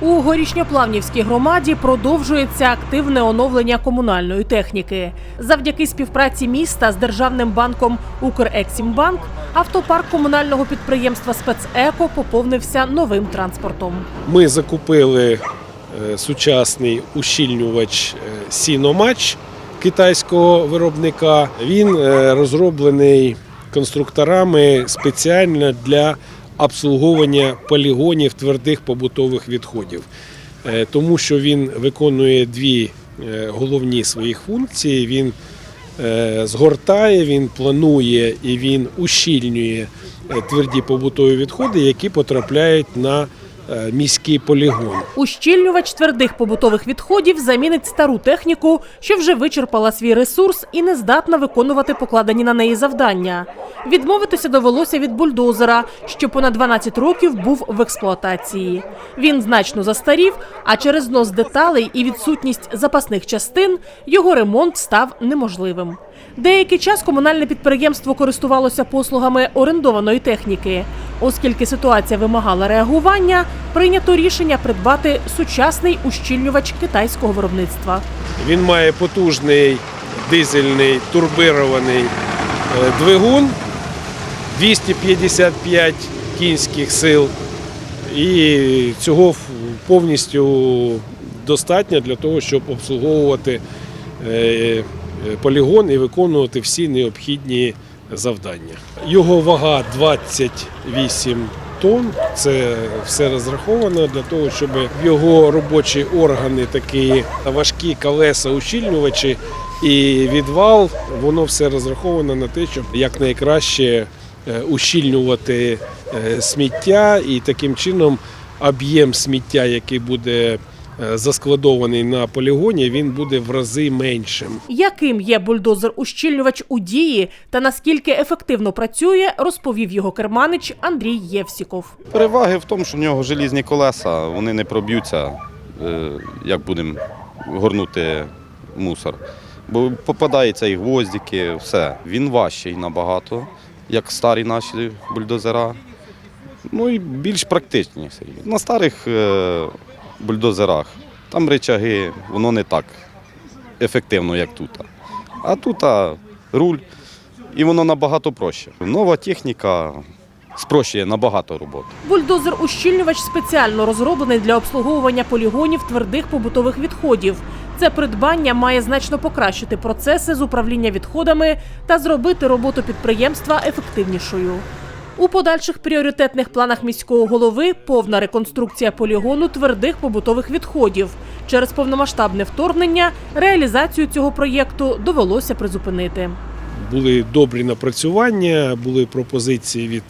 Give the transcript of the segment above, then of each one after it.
У горішньоплавнівській громаді продовжується активне оновлення комунальної техніки. Завдяки співпраці міста з державним банком Укрексімбанк автопарк комунального підприємства Спецеко поповнився новим транспортом. Ми закупили е, сучасний ущільнювач е, Сіномач китайського виробника. Він е, розроблений конструкторами спеціально для обслуговування полігонів твердих побутових відходів, Е, тому що він виконує дві е, головні своїх функції. Він е, згортає, він планує і він ущільнює тверді побутові відходи, які потрапляють на міський полігон. Ущільнювач твердих побутових відходів замінить стару техніку, що вже вичерпала свій ресурс і не здатна виконувати покладені на неї завдання. Відмовитися довелося від бульдозера, що понад 12 років був в експлуатації. Він значно застарів, а через знос деталей і відсутність запасних частин його ремонт став неможливим. Деякий час комунальне підприємство користувалося послугами орендованої техніки. Оскільки ситуація вимагала реагування, прийнято рішення придбати сучасний ущільнювач китайського виробництва. Він має потужний дизельний турбірований е, двигун 255 кінських сил. І цього повністю достатньо для того, щоб обслуговувати е, е, полігон і виконувати всі необхідні завдання. Його вага 28 тонн. Це все розраховано для того, щоб його робочі органи, такі важкі колеса, ущільнювачі і відвал, воно все розраховано на те, щоб якнайкраще ущільнювати е, сміття і таким чином об'єм сміття, який буде е, заскладований на полігоні, він буде в рази меншим. Яким є бульдозер-ущільнювач у дії та наскільки ефективно працює, розповів його керманич Андрій Євсіков. Переваги в тому, що в нього желізні колеса, вони не проб'ються, е, як будемо горнути мусор. Бо попадаються і гвоздики, все. Він важчий набагато, як старі наші бульдозера. Ну і більш практичніший. На старих е, бульдозерах там речаги, воно не так ефективно, як тут. А тут руль, і воно набагато проще. Нова техніка спрощує набагато роботу. Бульдозер-ущільнювач спеціально розроблений для обслуговування полігонів твердих побутових відходів. Це придбання має значно покращити процеси з управління відходами та зробити роботу підприємства ефективнішою. У подальших пріоритетних планах міського голови повна реконструкція полігону твердих побутових відходів. Через повномасштабне вторгнення реалізацію цього проєкту довелося призупинити. були добрі напрацювання, були пропозиції від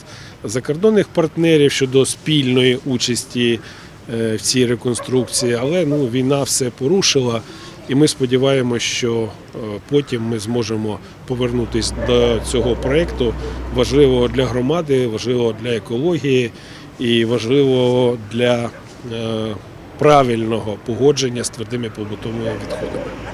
закордонних партнерів щодо спільної участі е, в цій реконструкції, але ну, війна все порушила. І ми сподіваємося, що е, потім ми зможемо повернутися до цього проєкту, важливого для громади, важливого для екології і важливого для е, правильного погодження з твердими побутовими відходами.